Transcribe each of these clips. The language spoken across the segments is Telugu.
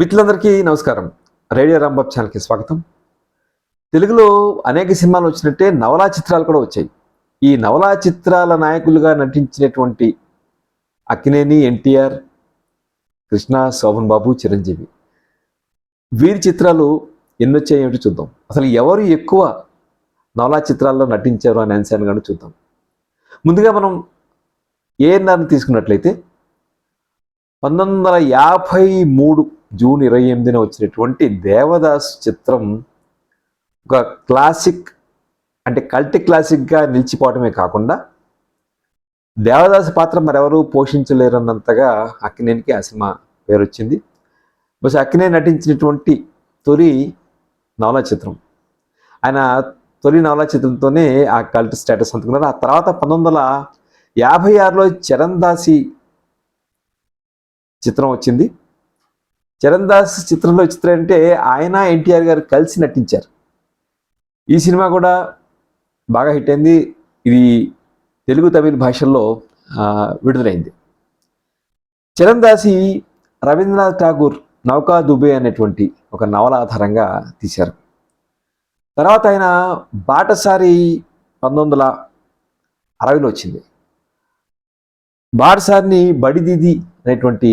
మిత్రులందరికీ నమస్కారం. రేడియో రాంబాబ్ ఛానల్కి స్వాగతం. తెలుగులో అనేక సినిమాలు వచ్చినట్టే నవలా చిత్రాలు కూడా వచ్చాయి. ఈ నవలా చిత్రాల నాయకులుగా నటించినటువంటి అక్కినేని ఎన్టీఆర్ కృష్ణ శోభన్ బాబు చిరంజీవి. వీరి చిత్రాలు ఎన్నొచ్చాయి ఏమిటి చూద్దాం. అసలు ఎవరు ఎక్కువ నవలా చిత్రాల్లో నటించారు అనే అంశాన్ని కానీ చూద్దాం. ముందుగా మనం ఏఎన్ఆర్ని తీసుకున్నట్లయితే పంతొమ్మిది వందల యాభై మూడు జూన్ ఇరవై ఎనిమిదిన వచ్చినటువంటి దేవదాస్ చిత్రం ఒక క్లాసిక్ అంటే కల్ట్ క్లాసిక్గా నిలిచిపోవటమే కాకుండా దేవదాస్ పాత్ర మరెవరూ పోషించలేరన్నంతగా అక్కినేనికి ఆ సినిమా పేరొచ్చింది. బస్ అక్కినే నటించినటువంటి తొలి నవలా చిత్రం. ఆయన తొలి నవలా చిత్రంతోనే ఆ కల్ట్ స్టేటస్ అందుకున్నారు. ఆ తర్వాత పంతొమ్మిది వందల యాభై ఆరులో చరణ్దాసి చిత్రం వచ్చింది. చరణ్ దాస్ చిత్రంలో చిత్రం అంటే ఆయన ఎన్టీఆర్ గారు కలిసి నటించారు. ఈ సినిమా కూడా బాగా హిట్ అయింది. ఇది తెలుగు తమిళ భాషల్లో విడుదలైంది. చరణ్ దాసి రవీంద్రనాథ్ ఠాగూర్ నౌకా దుబే అనేటువంటి ఒక నవల ఆధారంగా తీశారు. తర్వాత ఆయన బాటసారి పంతొమ్మిది వందల అరవైలో వచ్చింది. బాటసారిని బడిదీది అనేటువంటి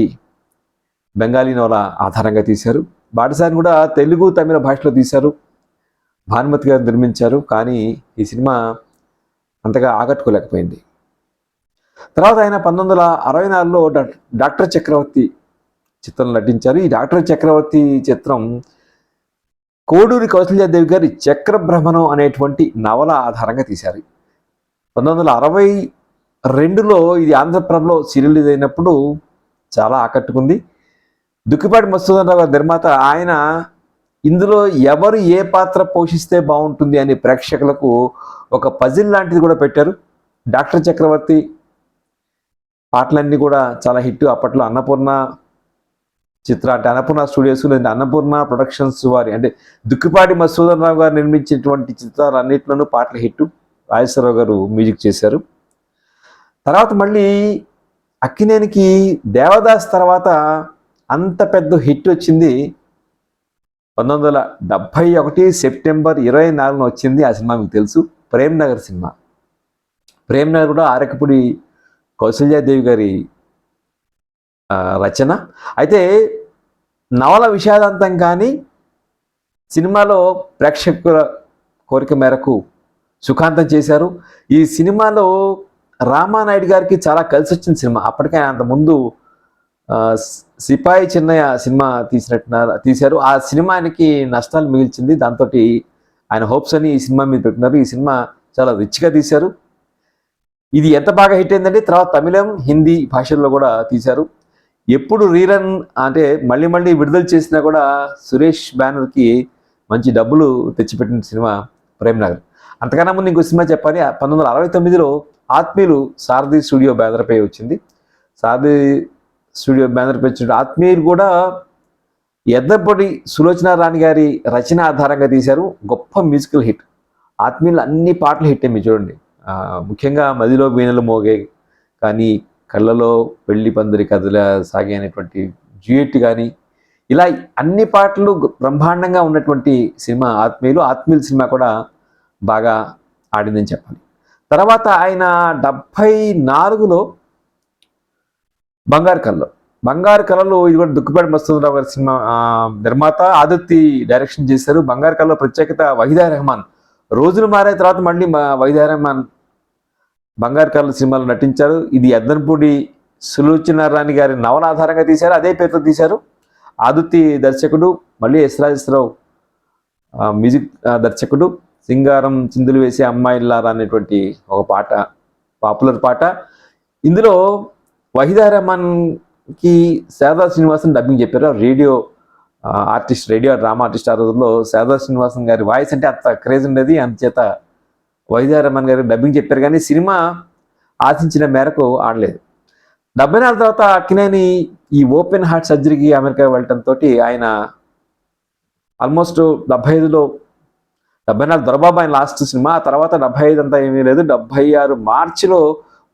బెంగాలీ నవల ఆధారంగా తీశారు. బాటసారిని కూడా తెలుగు తమిళ భాషలో తీశారు. భానుమతి గారు నిర్మించారు కానీ ఈ సినిమా అంతగా ఆకట్టుకోలేకపోయింది. తర్వాత ఆయన పంతొమ్మిది వందల అరవై నాలుగులో డాక్- డాక్టర్ చక్రవర్తి చిత్రంలో నటించారు. ఈ డాక్టర్ చక్రవర్తి చిత్రం కోడూరి కౌశల్యాదేవి గారి చక్రభ్రమణం అనేటువంటి నవల ఆధారంగా తీశారు. పంతొమ్మిది వందల అరవై రెండులో ఇది ఆంధ్రప్రభలో సీరియల్ అయినప్పుడు చాలా ఆకట్టుకుంది. దుక్కిపాటి మధుసూదన్ రావు గారి నిర్మాత ఆయన ఇందులో ఎవరు ఏ పాత్ర పోషిస్తే బాగుంటుంది అని ప్రేక్షకులకు ఒక పజిల్ లాంటిది కూడా పెట్టారు. డాక్టర్ చక్రవర్తి పాటలన్నీ కూడా చాలా హిట్. అప్పట్లో అన్నపూర్ణ చిత్ర అంటే అన్నపూర్ణ స్టూడియోస్ లేదంటే అన్నపూర్ణ ప్రొడక్షన్స్ వారి అంటే దుక్కిపాటి మధుసూదన్ రావు గారు నిర్మించినటువంటి చిత్రాలన్నింటిలోనూ పాటలు హిట్. రాజేశ్వరరావు గారు మ్యూజిక్ చేశారు. తర్వాత మళ్ళీ అక్కినేనికి దేవదాస్ తర్వాత అంత పెద్ద హిట్ వచ్చింది. పంతొమ్మిది వందల డెబ్భై ఒకటి సెప్టెంబర్ ఇరవై నాలుగున వచ్చింది ఆ సినిమా మీకు తెలుసు. ప్రేమ్ నగర్ సినిమా. ప్రేమ్ నగర్ కూడా ఆరకపుడి కౌసల్యాదేవి గారి రచన. అయితే నవల విషాదాంతం కానీ సినిమాలో ప్రేక్షకుల కోరిక మేరకు సుఖాంతం చేశారు. ఈ సినిమాలో రామానాయుడు గారికి చాలా కలిసి వచ్చిన సినిమా అప్పటికే అంతకుముందు సిపాయి చిన్నయ్య సినిమా తీసినట్టున్నారు తీశారు. ఆ సినిమానికి నష్టాలు మిగిల్చింది. దాంతో ఆయన హోప్స్ అని ఈ సినిమా మీద పెట్టినారు. ఈ సినిమా చాలా రిచ్గా తీశారు. ఇది ఎంత బాగా హిట్ అయిందంటే తర్వాత తమిళం హిందీ భాషల్లో కూడా తీశారు. ఎప్పుడు రీరన్ అంటే మళ్ళీ మళ్ళీ విడుదల చేసినా కూడా సురేష్ బ్యానర్కి మంచి డబ్బులు తెచ్చిపెట్టిన సినిమా ప్రేమ్నగర్ అంతకన్నా ముందు ఇంకో సినిమా చెప్పాలి. పంతొమ్మిది వందల అరవై తొమ్మిదిలో ఆత్మీయులు సారథి స్టూడియో బ్యానర్పై వచ్చింది. సారథి స్టూడియో బ్యానర్ వచ్చిన ఆత్మీయులు కూడా ఎద్దపడి సులోచన రాణి గారి రచన ఆధారంగా తీశారు. గొప్ప మ్యూజికల్ హిట్. ఆత్మీయులు అన్ని పాటలు హిట్ మీరు చూడండి. ముఖ్యంగా మదిలో వీణలు మోగే కానీ కళ్ళలో పెళ్ళి పందిరి కథల సాగే అనేటువంటి కానీ ఇలా అన్ని పాటలు బ్రహ్మాండంగా ఉన్నటువంటి సినిమా ఆత్మీయులు. ఆత్మీయుల సినిమా కూడా బాగా ఆడిందని చెప్పాలి. తర్వాత ఆయన డెబ్భై నాలుగులో బంగారు కళలో బంగారు కళలో ఇది కూడా దుక్కుపేట మస్తుందరావు గారి సినిమా నిర్మాత ఆదిత్య డైరెక్షన్ చేశారు. బంగారు కళలో ప్రత్యేకత వహీదా రెహమాన్. రోజులు మారే తర్వాత మళ్ళీ మా- వహీదా రెహమాన్ బంగారు కళ సినిమాలో నటించారు. ఇది ఎద్దనపూడి సులోచన రాణి గారి నవల ఆధారంగా తీశారు. అదే పేరుతో తీశారు. ఆదుర్తి దర్శకుడు మళ్ళీ ఎస్రాజేశ్వరరావు మ్యూజిక్ దర్శకుడు సింగారం చిందులు వేసే అమ్మాయిల్లారా అనేటువంటి ఒక పాట పాపులర్ పాట. ఇందులో వహీదా రెహమాన్కి శారదా శ్రీనివాసన్ డబ్బింగ్ చెప్పారు. Radio artist radio drama artist ఆ రోజుల్లో శారదా శ్రీనివాసన్ గారి వాయిస్ అంటే అంత క్రేజ్ ఉండేది. అందుచేత వైద్య రమణ్ గారు డబ్బింగ్ చెప్పారు కానీ సినిమా ఆశించిన మేరకు ఆడలేదు. డెబ్బై నాలుగు తర్వాత అక్కినేని ఈ ఓపెన్ హార్ట్ సర్జరీకి అమెరికా వెళ్ళటంతో ఆయన ఆల్మోస్ట్ డెబ్బై ఐదులో డెబ్బై నాలుగు దొరబాబు ఆయన లాస్ట్ సినిమా. ఆ తర్వాత డెబ్బై ఐదు అంతా ఏమీ లేదు. డెబ్బై ఆరు మార్చిలో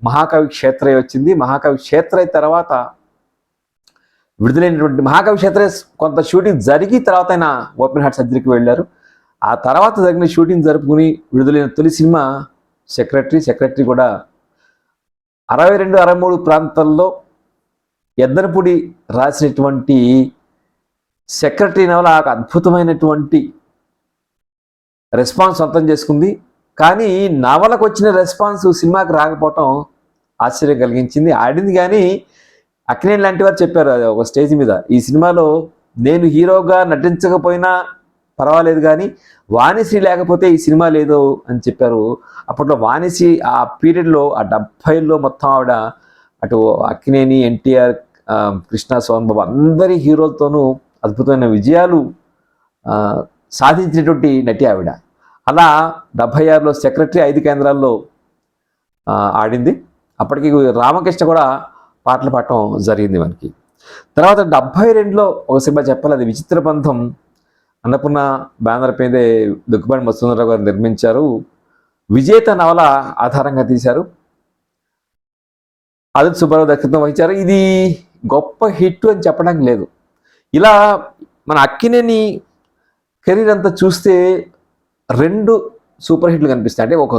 మహాకవి క్షేత్రయ్య వచ్చింది. మహాకవి క్షేత్రయ్య తర్వాత విడుదలైనటువంటి మహాకవి క్షేత్రయ్య కొంత షూటింగ్ జరిగి తర్వాత ఆయన ఓపెన్ హార్ట్ సర్జరీకి వెళ్ళారు. ఆ తర్వాత జరిగిన షూటింగ్ జరుపుకుని విడుదలైన తొలి సినిమా సెక్రటరీ. సెక్రటరీ కూడా అరవై రెండు అరవై మూడు ప్రాంతాల్లో ఎద్దనపూడి రాసినటువంటి సెక్రటరీ నవల ఒక అద్భుతమైనటువంటి రెస్పాన్స్ సొంతం చేసుకుంది. కానీ నవలకు వచ్చిన రెస్పాన్స్ సినిమాకి రాకపోవటం ఆశ్చర్యం కలిగించింది. ఆడింది కానీ అక్కినేని లాంటి వారు చెప్పారు అది ఒక స్టేజ్ మీద. ఈ సినిమాలో నేను హీరోగా నటించకపోయినా పర్వాలేదు కానీ వాణిశ్రీ లేకపోతే ఈ సినిమా లేదు అని చెప్పారు. అప్పట్లో వాణిశ్రీ ఆ పీరియడ్లో ఆ డెబ్భైలో మొత్తం ఆవిడ అటు అక్కినేని ఎన్టీఆర్ కృష్ణ సోన్ బాబు అందరి హీరోలతోనూ అద్భుతమైన విజయాలు సాధించినటువంటి నటి ఆవిడ. అలా డెబ్భై ఆరులో సెక్రటరీ ఐదు కేంద్రాల్లో ఆడింది. అప్పటికి రామకృష్ణ కూడా పాటలు పాడటం జరిగింది మనకి. తర్వాత డెబ్భై రెండులో ఒక సినిమా చెప్పాలి అది విచిత్ర బంధం. అన్నపూర్ణ బ్యానర్ పేదే దుక్కుబాటి మత్స్సుందరరావు గారు నిర్మించారు. విజేత నవల ఆధారంగా తీశారు. ఆదిత్య సుబ్బారావు దర్శకత్వం వహించారు. ఇది గొప్ప హిట్ అని చెప్పడానికి లేదు. ఇలా మన అక్కినేని కెరీర్ అంతా చూస్తే రెండు సూపర్ హిట్లు కనిపిస్తాయి. అంటే ఒక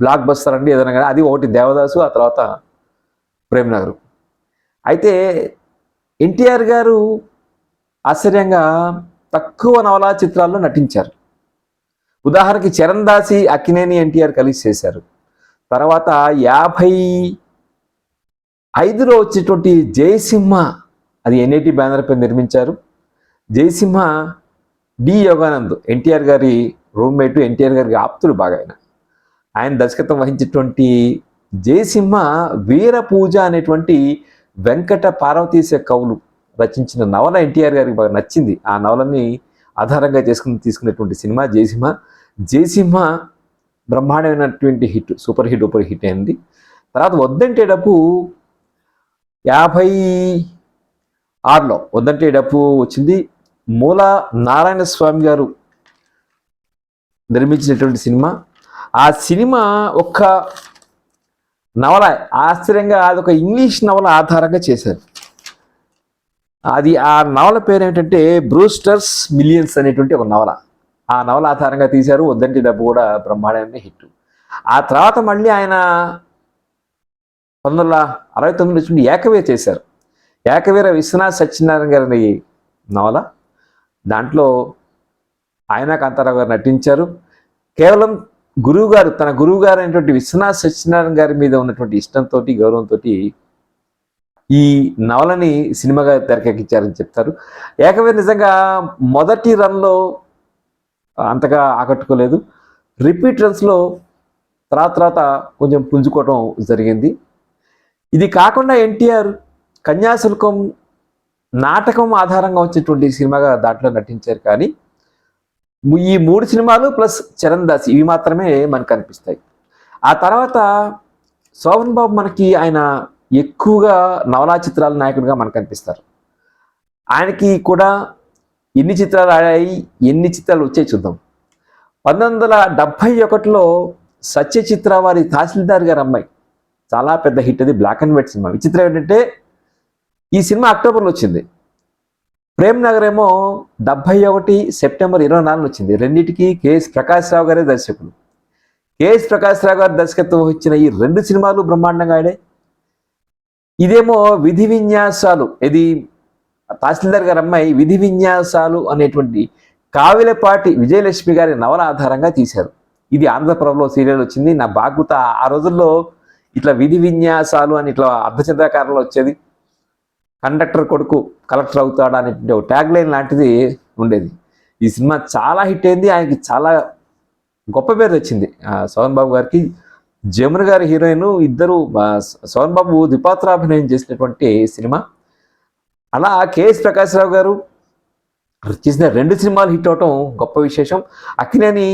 బ్లాక్ బస్టర్ అండి ఏదైనా కానీ. అది ఒకటి దేవదాసు ఆ తర్వాత ప్రేమ్నగర్. అయితే ఎన్టీఆర్ గారు ఆశ్చర్యంగా తక్కువ నవలా చిత్రాల్లో నటించారు. ఉదాహరణకి చరణ్ దాసి అక్కినేని ఎన్టీఆర్ కలిసి చేశారు. తర్వాత యాభై ఐదులో వచ్చేటువంటి జయసింహ అది ఎన్ఐటి బ్యానర్ పై నిర్మించారు. జయసింహ డి యోగానంద్ ఎన్టీఆర్ గారి రూమ్మేట్ ఎన్టీఆర్ గారికి ఆప్తుడు బాగా ఆయన ఆయన దర్శకత్వం వహించేటువంటి జయసింహ వీర పూజ అనేటువంటి వెంకట పార్వతీశ కవులు రచించిన నవల ఎన్టీఆర్ గారికి బాగా నచ్చింది. ఆ నవలని ఆధారంగా చేసుకుని తీసుకునేటువంటి సినిమా జయసింహ. జయసింహ బ్రహ్మాండమైనటువంటి hit super hit super hit అయింది. తర్వాత వద్దంటే డప్పు యాభై ఆరులో వద్దంటే డప్పు వచ్చింది. మూల నారాయణ స్వామి గారు నిర్మించినటువంటి సినిమా. ఆ సినిమా ఒక్క నవల ఆశ్చర్యంగా అది ఒక ఇంగ్లీష్ నవల ఆధారంగా చేశారు. అది ఆ నవల పేరు ఏంటంటే బ్రూస్టర్స్ మిలియన్స్ అనేటువంటి ఒక నవల. ఆ నవల ఆధారంగా తీశారు. వద్దంటి డబ్బు కూడా బ్రహ్మాండమైన హిట్. ఆ తర్వాత మళ్ళీ ఆయన పంతొమ్మిది వందల అరవై తొమ్మిది నుంచి ఏకవీర చేశారు. ఏకవీర విశ్వనాథ్ సత్యనారాయణ గారి నవల. దాంట్లో ఆయన కాంతారావు గారు నటించారు. కేవలం గురువుగారు తన గురువుగారు అయినటువంటి విశ్వనాథ్ సత్యనారాయణ గారి మీద ఉన్నటువంటి ఇష్టంతో గౌరవంతో ఈ నవలని సినిమాగా తెరకెక్కించారని చెప్తారు. ఏకవే నిజంగా మొదటి రన్లో అంతగా ఆకట్టుకోలేదు. రిపీట్ రన్స్లో తర్వాత తర్వాత కొంచెం పుంజుకోవటం జరిగింది. ఇది కాకుండా ఎన్టీఆర్ కన్యాశుల్కం నాటకం ఆధారంగా వచ్చేటువంటి సినిమాగా దాంట్లో నటించారు కానీ ఈ మూడు సినిమాలు ప్లస్ చరణ్ దాస్ ఇవి మాత్రమే మనకు కనిపిస్తాయి. ఆ తర్వాత శోభన్ బాబు మనకి ఆయన ఎక్కువగా నవలా చిత్రాల నాయకుడిగా మనకు కనిపిస్తారు. ఆయనకి కూడా ఎన్ని చిత్రాలు ఆడాయి ఎన్ని చిత్రాలు వచ్చాయి చూద్దాం. పంతొమ్మిది వందల డెబ్భై ఒకటిలో సత్య చిత్ర వారి తహసీల్దార్ గారి అమ్మాయి. చాలా పెద్ద హిట్ అది బ్లాక్ అండ్ వైట్ సినిమా. విచిత్రం ఏంటంటే ఈ సినిమా అక్టోబర్లో వచ్చింది. ప్రేమ్ నగర్ ఏమో డెబ్భై ఒకటి సెప్టెంబర్ ఇరవై నాలుగు వచ్చింది. రెండింటికి కేఎస్ ప్రకాష్ రావు గారే దర్శకులు. కేఎస్ ప్రకాష్ రావు గారు దర్శకత్వం వచ్చిన ఈ రెండు సినిమాలు బ్రహ్మాండంగా ఆడే ఇదేమో విధి విన్యాసాలు ఇది తహసీల్దార్ గారి అమ్మాయి విధి విన్యాసాలు అనేటువంటి కావిలపాటి విజయలక్ష్మి గారి నవల ఆధారంగా తీశారు. ఇది ఆంధ్రప్రభలో సీరియల్ వచ్చింది. నా బాగుత ఆ రోజుల్లో ఇట్లా విధి విన్యాసాలు అని ఇట్లా అర్ధచంద్రాకారంలో వచ్చేది. కండక్టర్ కొడుకు కలెక్టర్ అవుతాడు అనేటువంటి ఒక ట్యాగ్ లైన్ లాంటిది ఉండేది. ఈ సినిమా చాలా హిట్ అయింది. ఆయనకి చాలా గొప్ప పేరు వచ్చింది. సోహన్ బాబు గారికి. జమున గారి హీరోయిన్ ఇద్దరు ఆ, సోహన్ బాబు ద్విపాత్రాభినయం చేసినటువంటి సినిమా. అలా కేఎస్ ప్రకాశ్రావు గారు చేసిన రెండు సినిమాలు హిట్ అవటం గొప్ప విశేషం. అక్కినేని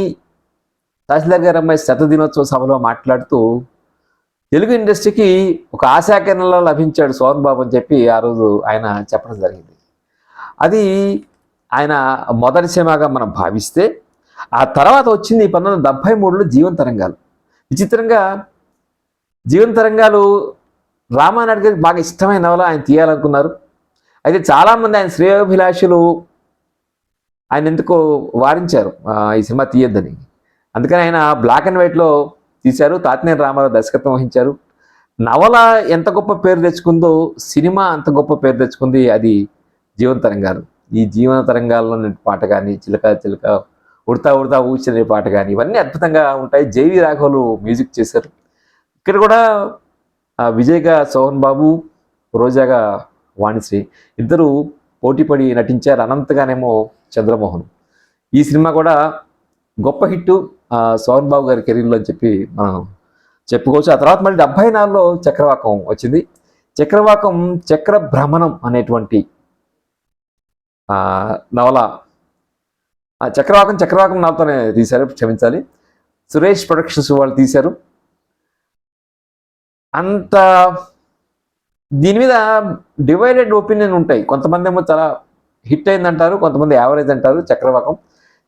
తహసీల్దార్ గారు అమ్మాయి శత దినోత్సవ సభలో మాట్లాడుతూ తెలుగు ఇండస్ట్రీకి ఒక ఆశాకిరణలో లభించాడు సోన్ బాబు అని చెప్పి ఆ రోజు ఆయన చెప్పడం జరిగింది. అది ఆయన మొదటి సినిమాగా మనం భావిస్తే ఆ తర్వాత వచ్చింది పంతొమ్మిది వందల డెబ్భై మూడులో జీవన తరంగాలు. విచిత్రంగా జీవన తరంగాలు రామానాయుడు గారికి బాగా ఇష్టమైన నవల ఆయన తీయాలనుకున్నారు. అయితే చాలామంది ఆయన శ్రేయోభిలాషులు ఆయన ఎందుకో వారించారు ఈ సినిమా తీయొద్దని. అందుకని ఆయన బ్లాక్ అండ్ వైట్లో తీశారు. తాతినేని రామారావు దర్శకత్వం వహించారు. నవల ఎంత గొప్ప పేరు తెచ్చుకుందో సినిమా అంత గొప్ప పేరు తెచ్చుకుంది అది జీవన తరంగాలు. ఈ జీవన తరంగాల్లో పాట కానీ చిలక చిలక ఉడతా ఉడతా ఊచిన పాట కానీ ఇవన్నీ అద్భుతంగా ఉంటాయి. జేవి రాఘవులు మ్యూజిక్ చేశారు. ఇక్కడ కూడా విజయ్గా సోహన్ బాబు రోజాగా వాణిశ్రీ ఇద్దరు పోటీపడి నటించారు. అనంతగానేమో చంద్రమోహన్. ఈ సినిమా కూడా గొప్ప హిట్ శోభన్ బాబు గారి కెరీర్లో అని చెప్పి మనం చెప్పుకోవచ్చు. ఆ తర్వాత మళ్ళీ డెబ్బై నాలుగులో చక్రవాకం వచ్చింది. చక్రవాకం చక్ర భ్రమణం అనేటువంటి నవల. ఆ చక్రవాకం చక్రవాకం నవలతోనే తీశారు క్షమించాలి. సురేష్ ప్రొడక్షన్స్ వాళ్ళు తీశారు. అంత దీని మీద డివైడెడ్ ఒపీనియన్ ఉంటాయి. కొంతమంది ఏమో చాలా హిట్ అయిందంటారు కొంతమంది యావరేజ్ అంటారు చక్రవాకం.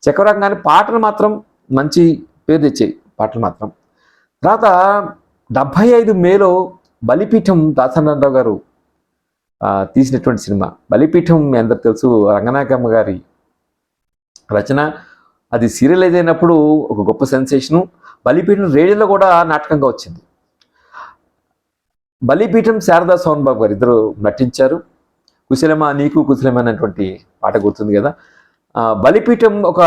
చక్రవాకం కానీ పాటలు మాత్రం మంచి పేరు తెచ్చాయి పాటలు మాత్రం. తర్వాత డెబ్భై ఐదు మేలో బలిపీఠం దాసనారావు గారు తీసినటువంటి సినిమా. బలిపీఠం మీ తెలుసు రంగనాయకమ్మ గారి రచన. అది సీరియలైజ్ అయినప్పుడు ఒక గొప్ప సెన్సేషను. బలిపీఠం రేడియోలో కూడా నాటకంగా వచ్చింది. బలిపీఠం శారదా సోన్ బాబు గారు ఇద్దరు నటించారు. కుశలమా నీకు కుశలమా అనేటువంటి పాట గుర్తుంది కదా. బలిపీఠం ఒక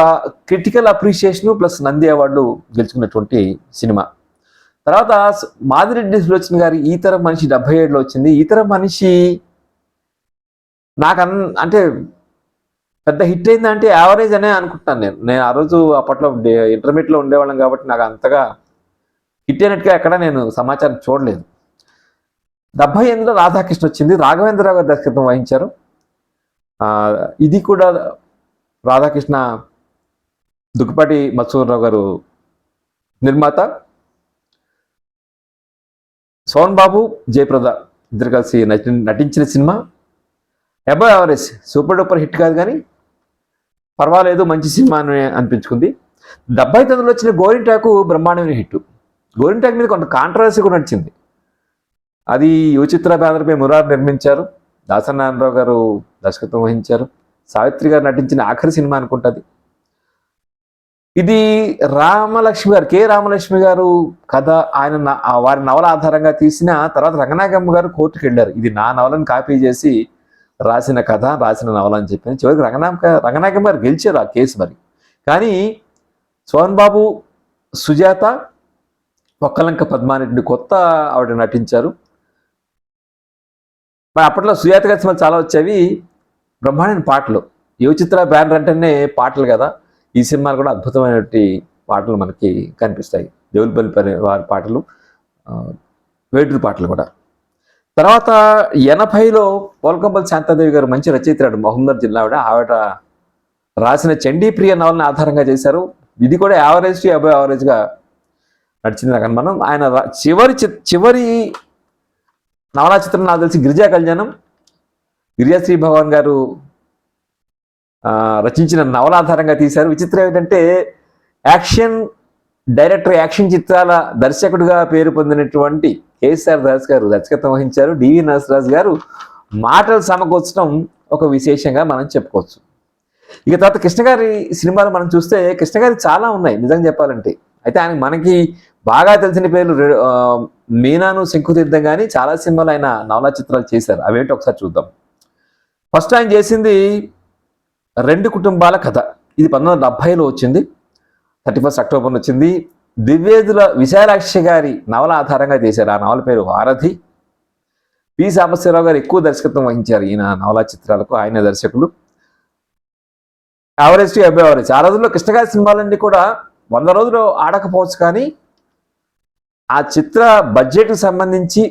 క్రిటికల్ అప్రిషియేషన్ ప్లస్ నంది అవార్డులు గెలుచుకున్నటువంటి సినిమా. తర్వాత మాదిరెడ్డి సులోచన గారి ఈ తరం మనిషి డెబ్బై ఏడులో వచ్చింది. ఈ తరం మనిషి నాకు అన్ అంటే పెద్ద హిట్ అయిందంటే యావరేజ్ అనే అనుకుంటున్నాను నేను. నేను ఆ రోజు అప్పట్లో ఇంటర్మీడియట్లో ఉండేవాళ్ళం కాబట్టి నాకు అంతగా హిట్ అయినట్టుగా ఎక్కడ నేను సమాచారం చూడలేదు. డెబ్బై ఎనిమిదిలో రాధాకృష్ణ వచ్చింది. రాఘవేంద్రరావు గారు దర్శకత్వం వహించారు. ఇది కూడా రాధాకృష్ణ దుక్కుపాటి మత్సూరరావు గారు నిర్మాత. సోన్ బాబు జయప్రద ఇద్దరు కలిసి నటి నటించిన సినిమా. అబో ఎవరెస్ సూపర్ డూపర్ హిట్ కాదు కానీ పర్వాలేదు మంచి సినిమా అని అనిపించుకుంది. డెబ్బై తొమ్మిదిలో వచ్చిన గోరింటాకు బ్రహ్మాండమైన హిట్ గోరింటాకు మీద కొంత కాంట్రవర్సీ కూడా నడిచింది. అది యువచిత్ర బ్యానర్పై మురార్ నిర్మించారు. దాసనారాయణరావు గారు దర్శకత్వం వహించారు. సావిత్రి గారు నటించిన ఆఖరి సినిమా అనుకుంటుంది. ఇది రామలక్ష్మి గారు కె రామలక్ష్మి గారు కథ ఆయన వారి నవల ఆధారంగా తీసిన తర్వాత రంగనాయకమ్మ గారు కోర్టుకు వెళ్ళారు. ఇది నా నవలను కాపీ చేసి రాసిన కథ రాసిన నవల అని చెప్పి చివరికి రంగనాయక రంగనాయకమ్మ గారు గెలిచారు ఆ కేసు మరి. కానీ సోహన్ బాబు సుజాత ఒక్కలంక పద్మారెడ్డి కొత్త ఆవిడ నటించారు. మరి అప్పట్లో సుజాత గారి సినిమాలు చాలా వచ్చేవి. బ్రహ్మాండమైన పాటలు. యువ చిత్ర బ్యానర్ అంటేనే పాటలు కదా. ఈ సినిమాలు కూడా అద్భుతమైనటువంటి పాటలు మనకి కనిపిస్తాయి. దేవులపల్లి పరి వారి పాటలు ఆ, వేటూరు పాటలు కూడా. తర్వాత ఎనభైలో పోల్కంపల్లి శాంతాదేవి గారు మంచి రచయితరాడు. మహమ్మద్ జిల్లా ఆవిడ. ఆవిడ రాసిన చండీప్రియ నవలని ఆధారంగా చేశారు. ఇది కూడా యావరేజ్ టు అబౌవ్ యావరేజ్గా నడిచింది నాకు మనం ఆయన చివరి చివరి నవలా చిత్రం నాకు తెలిసి గిరిజా కళ్యాణం గిరిజాశ్రీ భగవాన్ గారు రచించిన నవల ఆధారంగా తీశారు. విచిత్రం ఏంటంటే యాక్షన్ డైరెక్టర్ యాక్షన్ చిత్రాల దర్శకుడిగా పేరు పొందినటువంటి కేఎస్ఆర్ దాస్ గారు దర్శకత్వం వహించారు. డివి నరసరాజు గారు మాటలు సమకూర్చడం ఒక విశేషంగా మనం చెప్పుకోవచ్చు. ఇక తర్వాత కృష్ణగారి సినిమాలు మనం చూస్తే కృష్ణగారి చాలా ఉన్నాయి నిజంగా చెప్పాలంటే. అయితే ఆయన మనకి బాగా తెలిసిన పేర్లు రె- మీనాను శంకుతీర్థం కానీ చాలా సినిమాలు ఆయన నవలా చిత్రాలు చేశారు. అవేంటి ఒకసారి చూద్దాం. ఫస్ట్ ఆయన చేసింది రెండు కుటుంబాల కథ. ఇది పంతొమ్మిది వందల డెబ్భైలో వచ్చింది. థర్టీ ఫస్ట్ అక్టోబర్ వచ్చింది. దివ్యేదుల విశాలాక్షి గారి నవల ఆధారంగా చేశారు. ఆ నవల పేరు వారధి పి. సాంబశివరావు గారు ఎక్కువ దర్శకత్వం వహించారు ఈయన నవలా చిత్రాలకు ఆయన దర్శకులు. యావరేజ్ టు అబౌవ్ యావరేజ్ ఆ రోజుల్లో కృష్ణగారి సినిమాలన్నీ కూడా వంద రోజులు ఆడకపోవచ్చు కానీ ఆ చిత్ర బడ్జెట్కి సంబంధించి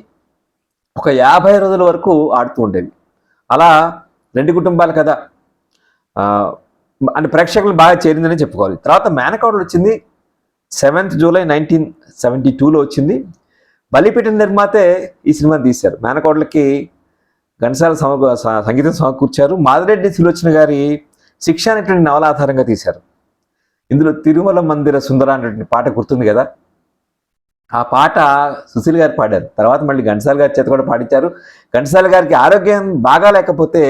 ఒక యాభై రోజుల వరకు ఆడుతూ ఉండేవి. అలా రెండు కుటుంబాల కథ ఆ, అంటే ప్రేక్షకులు బాగా చేరిందని చెప్పుకోవాలి. తర్వాత మేనకోడలు వచ్చింది. సెవెంత్ జూలై నైన్టీన్ సెవెంటీ టూలో వచ్చింది. బలిపీఠం నిర్మాతే ఈ సినిమా తీశారు. మేనకోడలకి ఘంటసాల సమ స- సంగీతం సమకూర్చారు. మాదిరెడ్డి సులోచన గారి శిక్ష అనేటువంటి నవల ఆధారంగా తీశారు. ఇందులో తిరుమల మందిర సుందర అనేటువంటి పాట గుర్తుంది కదా? ఆ పాట సుశీల్ గారు పాడారు. తర్వాత మళ్ళీ ఘంటసాల గారి చేత కూడా పాడించారు. ఘంటసాల గారికి ఆరోగ్యం బాగా లేకపోతే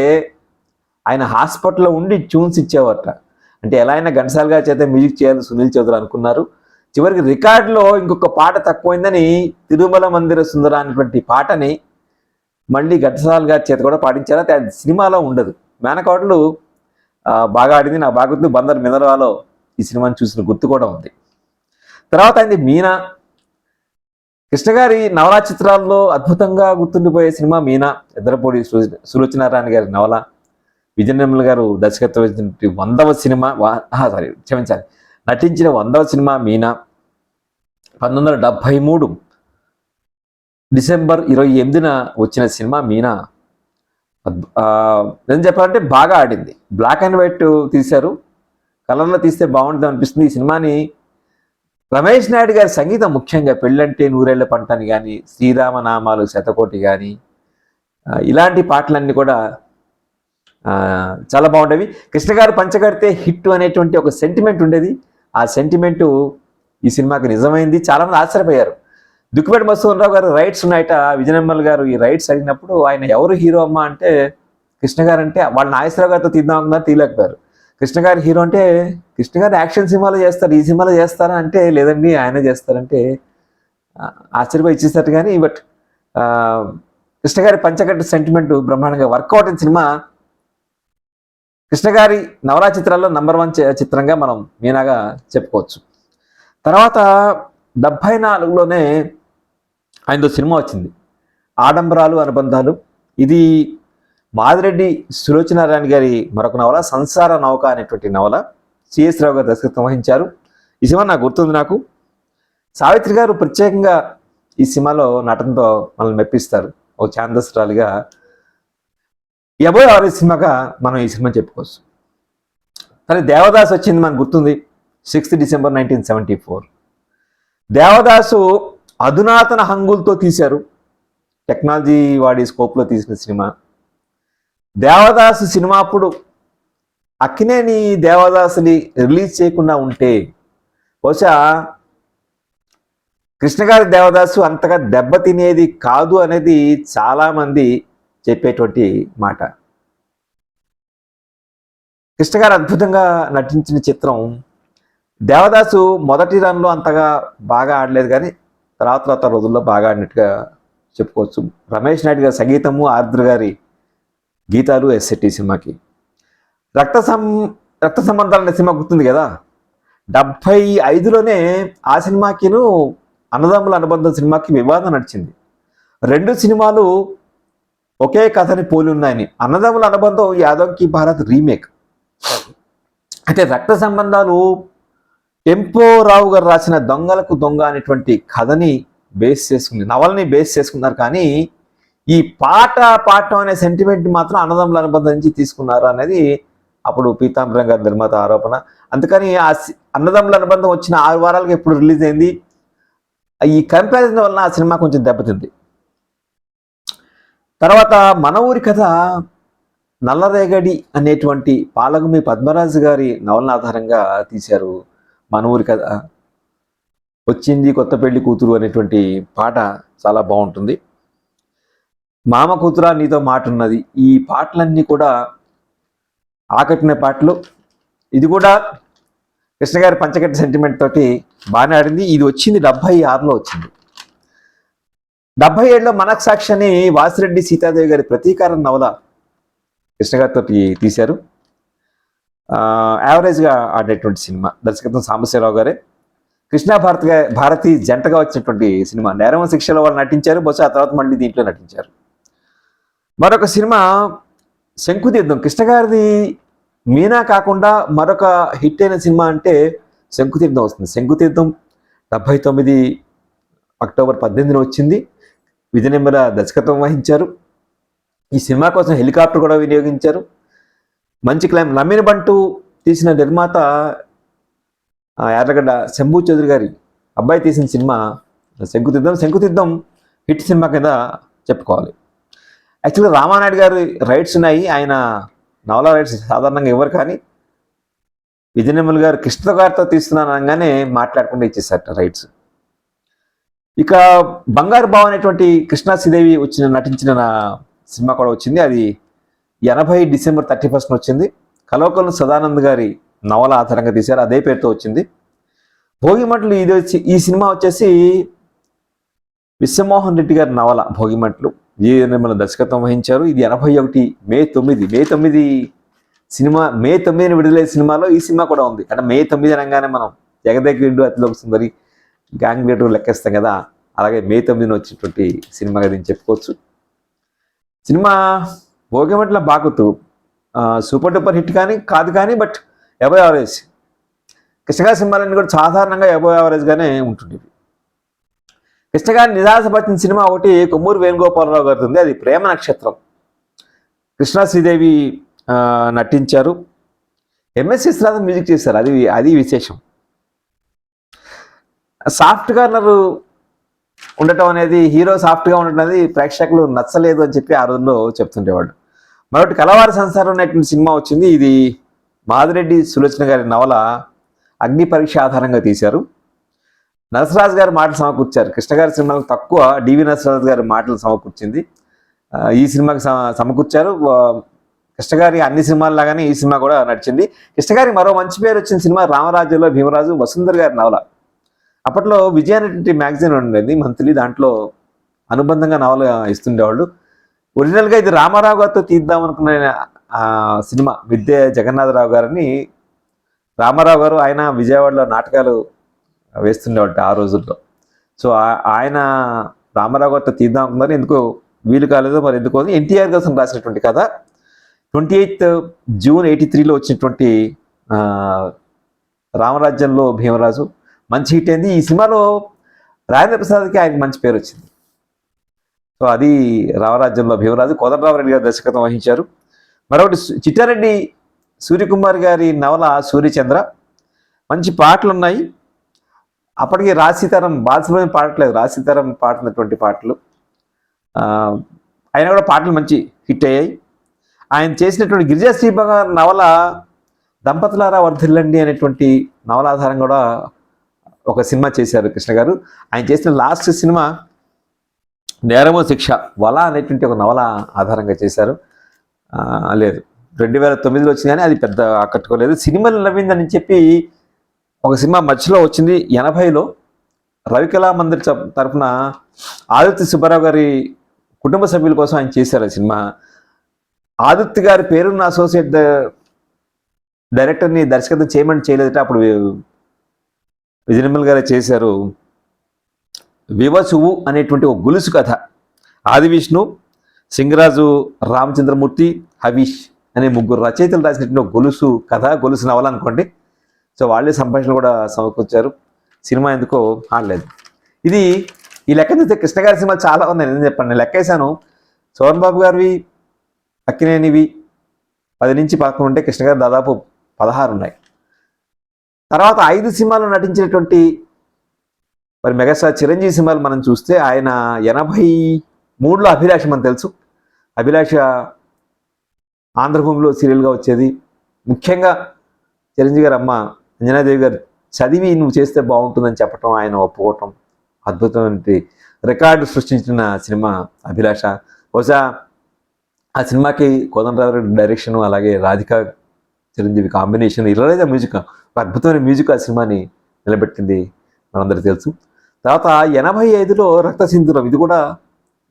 ఆయన హాస్పిటల్లో ఉండి ట్యూన్స్ ఇచ్చేవారట. అంటే ఎలా అయినా ఘంటసాల గారి చేత మ్యూజిక్ చేయాలి సునీల్ చౌదరి అనుకున్నారు. చివరికి రికార్డులో ఇంకొక పాట తక్కువైందని తిరుమల మందిర సుందర అనేటువంటి పాటని మళ్ళీ ఘంటసాల గారి చేత కూడా పాడించారు. అది సినిమాలో ఉండదు. మేనకోటలు బాగా ఆడింది. నా బాగుంది బందర్ మినరవాలో ఈ సినిమాని చూసిన గుర్తు కూడా ఉంది. తర్వాత అయింది మీనా. కృష్ణ గారి నవలా చిత్రాల్లో అద్భుతంగా గుర్తుండిపోయే సినిమా మీనా ఎద్దరపూడి సులోచనారాయణ గారి నవల. విజయ గారు దర్శకత్వం వహించినటువంటి వందవ సినిమా సారీ క్షమించాలి. నటించిన వందవ సినిమా మీనా. పంతొమ్మిది వందల డెబ్భై మూడు డిసెంబర్ ఇరవై ఎనిమిదిన వచ్చిన సినిమా మీనా. నేను చెప్పాలంటే బాగా ఆడింది. బ్లాక్ అండ్ వైట్ తీశారు. కలర్లో తీస్తే బాగుంటుంది అనిపిస్తుంది. ఈ సినిమాని రమేష్ నాయుడు గారి సంగీతం ముఖ్యంగా పెళ్ళంటే నూరేళ్ళ పంటని కానీ శ్రీరామనామాలు శతకోటి కానీ ఇలాంటి పాటలన్నీ కూడా చాలా బాగుండేవి. కృష్ణ గారు పంచగడితే హిట్ అనేటువంటి ఒక సెంటిమెంట్ ఉండేది. ఆ సెంటిమెంటు ఈ సినిమాకి నిజమైంది. చాలామంది ఆశ్చర్యపోయారు. దుక్కుపేట మసూన్రావు గారు రైట్స్ ఉన్నాయట. విజయనమ్మల్ గారు ఈ రైట్స్ అడిగినప్పుడు ఆయన ఎవరు హీరో అమ్మ అంటే కృష్ణ గారు అంటే వాళ్ళ నాగేశ్వరరావు గారితో తీద్దాం అనుకున్నారు తీయలేకపోయారు. కృష్ణ గారి హీరో అంటే కృష్ణ గారు యాక్షన్ సినిమాలో చేస్తారు ఈ సినిమాలో చేస్తారా అంటే లేదండి ఆయన చేస్తారంటే ఆశ్చర్యపోయి ఇచ్చేస్తారు కానీ బట్ కృష్ణగారి కృష్ణ గారి పంచగట్టు సెంటిమెంట్ బ్రహ్మాండంగా వర్కౌట్ అయిన సినిమా కృష్ణ గారి నవరా చిత్రాల్లో నంబర్ వన్ చిత్రంగా మనం మీనాగా చెప్పుకోవచ్చు. తర్వాత డెబ్భై నాలుగులోనే ఆయనతో సినిమా వచ్చింది. ఆడంబరాలు అనుబంధాలు. ఇది మాదిరెడ్డి సులోచనారాయణ గారి మరొక నవల సంసార నౌక అనేటువంటి నవల సిఎస్ రావు గారు దర్శకత్వం వహించారు. ఈ సినిమా నాకు గుర్తుంది నాకు. సావిత్రి గారు ప్రత్యేకంగా ఈ సినిమాలో నటనతో మనల్ని మెప్పిస్తారు. ఒక ఛాందస్రాలుగా ఎబో ఎవరి సినిమాగా మనం ఈ సినిమా చెప్పుకోవచ్చు. కానీ దేవదాస్ వచ్చింది మనకు గుర్తుంది. Sixth December nineteen seventy four. Devadasu అధునాతన హంగులతో తీశారు. టెక్నాలజీ వాడి స్కోప్లో తీసిన సినిమా. దేవదాసు సినిమా అప్పుడు అక్కినేని దేవదాసుని రిలీజ్ చేయకుండా ఉంటే బహుశా కృష్ణగారి దేవదాసు అంతగా దెబ్బతినేది కాదు అనేది చాలామంది చెప్పేటువంటి మాట. కృష్ణగారు అద్భుతంగా నటించిన చిత్రం దేవదాసు మొదటి రన్లో అంతగా బాగా ఆడలేదు కానీ తర్వాత తర్వాత రోజుల్లో బాగా ఆడినట్టుగా చెప్పుకోవచ్చు. రమేష్ నాయుడు గారి సంగీతము ఆర్ద్ర గారి గీతాలు ఎస్ఎట్టి సినిమాకి. రక్త సం రక్త సంబంధాలు అనే సినిమా గుర్తుంది కదా? డెబ్భై ఐదులోనే ఆ సినిమాకిను అన్నదమ్ముల అనుబంధం సినిమాకి వివాదం నడిచింది. రెండు సినిమాలు ఒకే కథని పోలి ఉన్నాయని. అన్నదమ్ముల అనుబంధం యాదవ్కి భారత్ రీమేక్. అయితే రక్త సంబంధాలు టెంపో రావు గారు రాసిన దొంగలకు దొంగ అనేటువంటి కథని బేస్ చేసుకుంది. నవల్ని బేస్ చేసుకున్నారు కానీ ఈ పాట పాఠం అనే సెంటిమెంట్ మాత్రం అన్నదమ్ముల అనుబంధం నుంచి తీసుకున్నారు అనేది అప్పుడు పీతాంబరం గారి నిర్మాత ఆరోపణ. అందుకని ఆ సి- అన్నదమ్ముల అనుబంధం వచ్చిన ఆరు వారాలకు ఎప్పుడు రిలీజ్ అయింది. ఈ కంపారిజన్ వలన ఆ సినిమా కొంచెం దెబ్బతింది. తర్వాత మన ఊరి కథ నల్లరేగడి అనేటువంటి పాలగుమి పద్మరాజు గారి నవలన ఆధారంగా తీశారు మన ఊరి కథ. వచ్చింది కొత్త పెళ్ళి కూతురు అనేటువంటి పాట చాలా బాగుంటుంది. మామ కూతురా నీతో మాట ఉన్నది ఈ పాటలన్నీ కూడా ఆకట్టిన పాటలు. ఇది కూడా కృష్ణగారి పంచకట్ట సెంటిమెంట్ తోటి బాగానే ఆడింది. ఇది వచ్చింది డెబ్బై ఆరులో వచ్చింది. డెబ్బై ఏడులో మనకు సాక్షి అని వాసిరెడ్డి సీతాదేవి గారి ప్రతీకారం నవల కృష్ణగారితో తీశారు. యావరేజ్గా ఆడేటువంటి సినిమా. దర్శకత్వం సాంబశివరావు గారే. కృష్ణా భారత్ భారతి జంటగా వచ్చినటువంటి సినిమా. నేరమ శిక్షలో వాళ్ళు నటించారు. బహుశా ఆ తర్వాత మళ్ళీ దీంట్లో నటించారు. మరొక సినిమా శంకుతీర్థం. కృష్ణ గారిది మీనా కాకుండా మరొక హిట్ అయిన సినిమా అంటే శంకుతీర్థం వస్తుంది. శంకుతీర్థం డెబ్భై తొమ్మిది అక్టోబర్ పద్దెనిమిదిన వచ్చింది. విజయనిమ్మల దర్శకత్వం వహించారు. ఈ సినిమా కోసం హెలికాప్టర్ కూడా వినియోగించారు. మంచి క్లైమ్. నమ్మిన బంటు తీసిన నిర్మాత ఎర్రగడ్డ శంభు చౌదరి గారి అబ్బాయి తీసిన cinema Sankutheertham. Sankutheertham hit cinema కింద చెప్పుకోవాలి. యాక్చువల్గా రామానాయుడు గారి రైట్స్ ఉన్నాయి. ఆయన నవలా రైట్స్ సాధారణంగా ఇవ్వరు కానీ విజయనిర్మల్ గారు కృష్ణ గారితో తీస్తున్నాను అనగానే మాట్లాడకుండా ఇచ్చేసారట రైట్స్ ఇక బంగారు బావ అనేటువంటి కృష్ణా శ్రీదేవి వచ్చిన నటించిన సినిమా కూడా వచ్చింది. అది ఎనభై డిసెంబర్ థర్టీ ఫస్ట్ వచ్చింది. కలవకలను సదానంద్ గారి నవల ఆధారంగా తీశారు. అదే పేరుతో వచ్చింది. భోగిమంటలు ఇది వచ్చి ఈ సినిమా వచ్చేసి విశ్వమోహన్ రెడ్డి గారి నవల భోగిమంటలు. ఈ నిర్మల దర్శకత్వం వహించారు. ఇది ఎనభై ఒకటి మే తొమ్మిది. మే తొమ్మిది సినిమా మే తొమ్మిదిని విడుదలైన సినిమాలో ఈ సినిమా కూడా ఉంది. అంటే మే తొమ్మిది అనగానే మనం జగదేగుడు అతిలోక సుందరి గ్యాంగ్ లీడర్ లెక్కేస్తాం కదా. అలాగే మే తొమ్మిదిన వచ్చినటువంటి సినిమా కదా చెప్పుకోవచ్చు. సినిమా భోగిమంటల బాగుతూ సూపర్ డూపర్ హిట్ కానీ కాదు కానీ బట్ ఎబో యావరేజ్. కృష్ణగా సినిమాలన్నీ కూడా సాధారణంగా ఎబో యావరేజ్గానే ఉంటుండేవి. కృష్ణగారి నిరాశపరిచిన సినిమా ఒకటి కొమ్మూరు వేణుగోపాలరావు గారిది ఉంది. అది ప్రేమ నక్షత్రం. కృష్ణా శ్రీదేవి నటించారు. ఎంఎస్ విశ్వనాథన్ మ్యూజిక్ చేశారు. అది అది విశేషం. సాఫ్ట్ కార్నర్ ఉండటం అనేది హీరో సాఫ్ట్గా ఉండటం అనేది ప్రేక్షకులు నచ్చలేదు అని చెప్పి ఆ రోజుల్లో చెప్తుండేవాడు మరొకటి కలవారి సంసారం అనేటువంటి సినిమా వచ్చింది. ఇది మాదిరెడ్డి సులోచన గారి నవల అగ్ని పరీక్ష ఆధారంగా తీశారు. నరసరాజు గారి మాటలు సమకూర్చారు. కృష్ణగారి సినిమాలకు తక్కువ డివి నరసరాజు గారి మాటలు సమకూర్చింది. ఈ సినిమాకి సమకూర్చారు. కృష్ణగారి అన్ని సినిమాలు లాగానే ఈ సినిమా కూడా నడిచింది. కృష్ణగారి మరో మంచి పేరు వచ్చిన సినిమా రామరాజులో భీమరాజు వసుంధర్ గారి నవల. అప్పట్లో విజయ అనేటువంటి మ్యాగజైన్ ఉండేది. మంత్లీ దాంట్లో అనుబంధంగా నవల ఇస్తుండేవాళ్ళు. ఒరిజినల్గా ఇది రామారావు గారితో తీద్దాం అనుకున్న సినిమా విద్య జగన్నాథరావు గారిని. రామారావు గారు ఆయన విజయవాడలో నాటకాలు వేస్తుండేవాడు ఆ రోజుల్లో. సో ఆ- ఆయన రామారావు గారితో తీద్దాం అనుకున్నారు. ఎందుకో వీలు కాలేదు మరి ఎందుకో ఎన్టీఆర్ కోసం రాసినటువంటి కథ. ట్వంటీ ఎయిత్ జూన్ ఎయిటీ త్రీలో వచ్చినటువంటి రామరాజ్యంలో భీమరాజు మంచి హిట్ అయింది. ఈ సినిమాలో రాజేంద్ర ప్రసాద్కి ఆయనకి మంచి పేరు వచ్చింది. సో అది రామరాజ్యంలో భీమరాజు కోదండరామరెడ్డి గారు దర్శకత్వం వహించారు. మరొకటి చిట్టారెడ్డి సూర్యకుమార్ గారి నవల సూర్యచంద్ర. మంచి పాటలు ఉన్నాయి అప్పటికి రాశితరం బాలసుబ్రహ్మణ్యం పాడట్లేదు. రాశితరం పాడుతున్నటువంటి పాటలు. ఆయన కూడా పాటలు మంచి హిట్ అయ్యాయి. ఆయన చేసినటువంటి గిరిజా శ్రీభగ నవల దంపతులారా వర్ధిల్లండి అనేటువంటి నవల ఆధారం కూడా ఒక సినిమా చేశారు కృష్ణ గారు. ఆయన చేసిన లాస్ట్ సినిమా నేరమో శిక్ష వల అనేటువంటి ఒక నవల ఆధారంగా చేశారు. లేదు. రెండు వేల తొమ్మిదిలో వచ్చింది కానీ అది పెద్ద ఆకట్టుకోలేదు. సినిమాలు నవ్విందని చెప్పి ఒక సినిమా మధ్యలో వచ్చింది ఎనభైలో. రవికళా మందిర్ తరఫున తరపున ఆదిత్య సుబ్బారావు గారి కుటుంబ సభ్యుల కోసం ఆయన చేశారు ఆ సినిమా. ఆదిత్య గారి పేరున్న అసోసియేట్ డైరెక్టర్ని దర్శకత్వం చేయమని చేయలేదట. అప్పుడు వి- విజయనిర్మల్ గారే చేశారు. వివసువు అనేటువంటి ఒక గొలుసు కథ. ఆది విష్ణు సింగరాజు రామచంద్రమూర్తి హవీష్ అనే ముగ్గురు రచయితలు రాసినటువంటి ఒక గొలుసు కథ గొలుసు నవల అనుకోండి. సో వాళ్ళే సంభాషణ కూడా సమకూర్చారు. సినిమా ఎందుకో ఆడలేదు. ఇది ఈ లెక్క చూస్తే కృష్ణ గారి సినిమాలు చాలా ఉన్నాయి నేను చెప్పండి నేను లెక్కేశాను. సోహన్ బాబు గారివి అక్కినేనివి పది నుంచి పక్కన ఉంటే కృష్ణ గారు దాదాపు పదహారు ఉన్నాయి. తర్వాత ఐదు సినిమాలు నటించినటువంటి మరి మెగాస్టార్ చిరంజీవి సినిమాలు మనం చూస్తే ఆయన ఎనభై మూడులో అభిలాష మనకు తెలుసు. అభిలాష ఆంధ్రభూమిలో సీరియల్గా వచ్చేది. ముఖ్యంగా చిరంజీవి గారు అమ్మ అంజనాదేవి గారు చదివి నువ్వు చేస్తే బాగుంటుందని చెప్పటం ఆయన ఒప్పుకోవటం అద్భుతమైన రికార్డు సృష్టించిన సినిమా అభిలాష. బహుశా ఆ సినిమాకి కోదండరావు డైరెక్షన్ అలాగే రాధిక చిరంజీవి కాంబినేషన్ ఇలా మ్యూజిక్ ఒక అద్భుతమైన మ్యూజిక్ ఆ సినిమాని నిలబెట్టింది మనందరికీ తెలుసు. తర్వాత ఎనభై ఐదులో రక్త సింధులం ఇది కూడా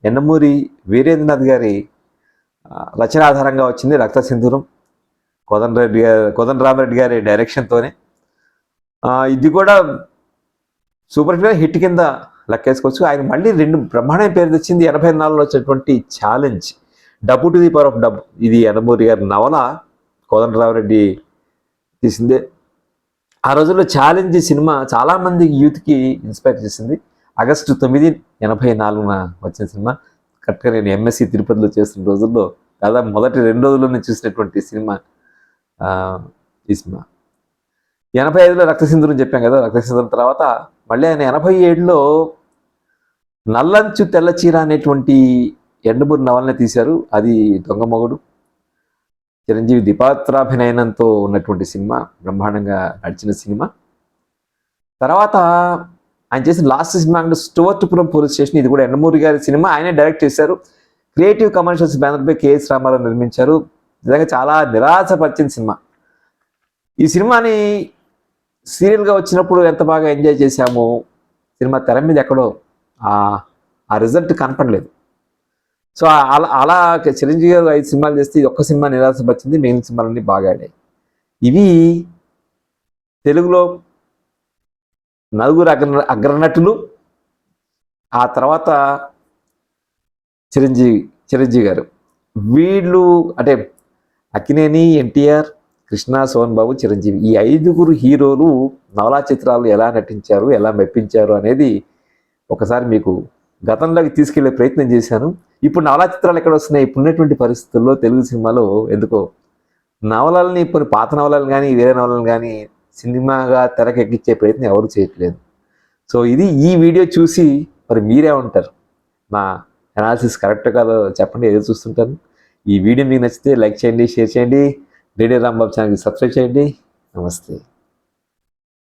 ఎన్నమూరి వీరేంద్రనాథ్ గారి రచన ఆధారంగా వచ్చింది రక్త సింధూరం కోదండరెడ్డి గారి కోదండరామరెడ్డి గారి డైరెక్షన్తోనే ఇది కూడా సూపర్ హిట్ హిట్ కింద లెక్కేసుకోవచ్చు. ఆయన మళ్ళీ రెండు బ్రహ్మాండమైన పేరు తెచ్చింది ఎనభై నాలుగులో వచ్చినటువంటి ఛాలెంజ్. డబ్బు టు ది పవర్ ఆఫ్ డబ్బు. ఇది ఎనమూరి గారి నవల కోదండరామరెడ్డి తీసిందే. ఆ రోజుల్లో ఛాలెంజ్ సినిమా చాలామంది యూత్కి ఇన్స్పైర్ చేసింది. ఆగస్టు తొమ్మిది ఎనభై నాలుగున వచ్చిన సినిమా. కరెక్ట్గా నేను ఎంఎస్సి తిరుపతిలో చేస్తున్న రోజుల్లో దాదాపు మొదటి రెండు రోజుల్లోనే చూసినటువంటి సినిమా ఈ సినిమా. ఎనభై ఐదులో రక్తసింధురం చెప్పాం కదా రక్తసింధురం తర్వాత మళ్ళీ ఆయన ఎనభై ఏడులో నల్లంచు తెల్లచీర అనేటువంటి ఎండమూరి నవలని తీశారు. అది దొంగ మొగుడు. చిరంజీవి దీపాత్రాభినయనంతో ఉన్నటువంటి సినిమా బ్రహ్మాండంగా నడిచిన సినిమా. తర్వాత ఆయన చేసిన లాస్ట్ సినిమా అంటే స్టువర్ట్పురం పోలీస్ స్టేషన్ ఇది కూడా ఎండమూరి గారి సినిమా. ఆయనే డైరెక్ట్ చేశారు. క్రియేటివ్ కమర్షియల్స్ బ్యానర్పై కేఎస్ రామారావు నిర్మించారు. నిజంగా చాలా నిరాశపరిచిన సినిమా. ఈ సినిమాని సీరియల్గా వచ్చినప్పుడు ఎంత బాగా ఎంజాయ్ చేశామో సినిమా తెర మీద ఎక్కడో ఆ రిజల్ట్ కనపడలేదు. సో అలా అలా చిరంజీవి గారు ఐదు సినిమాలు చేస్తే ఇది ఒక్క సినిమా నిరాశపరిచింది మిగిలిన సినిమాలన్నీ బాగా ఆడాయి. ఇవి తెలుగులో నలుగురు అగ్ర అగ్రనటులు ఆ తర్వాత చిరంజీవి చిరంజీవి గారు. వీళ్ళు అంటే అక్కినేని ఎన్టీఆర్ కృష్ణ సోన్ బాబు చిరంజీవి. ఈ ఐదుగురు హీరోలు నవలా చిత్రాలు ఎలా నటించారు ఎలా మెప్పించారు అనేది ఒకసారి మీకు గతంలోకి తీసుకెళ్ళే ప్రయత్నం చేశాను. ఇప్పుడు నవలా చిత్రాలు ఎక్కడ వస్తున్నాయి? ఇప్పుడు ఉన్నటువంటి పరిస్థితుల్లో తెలుగు సినిమాలో ఎందుకో నవలల్ని ఇప్పుడు పాత నవలలు కానీ వేరే నవలలు కానీ సినిమాగా తెరకెక్కించే ప్రయత్నం ఎవరు చేయట్లేదు. సో ఇది ఈ వీడియో చూసి మరి మీరే ఉంటారు. నా అనాలిసిస్ కరెక్ట్ కాదో చెప్పండి ఏదో చూస్తుంటాను. ఈ వీడియో మీకు నచ్చితే లైక్ చేయండి షేర్ చేయండి. రేడియో రాంబాబు ఛానల్కి సబ్స్క్రైబ్ చేయండి. నమస్తే.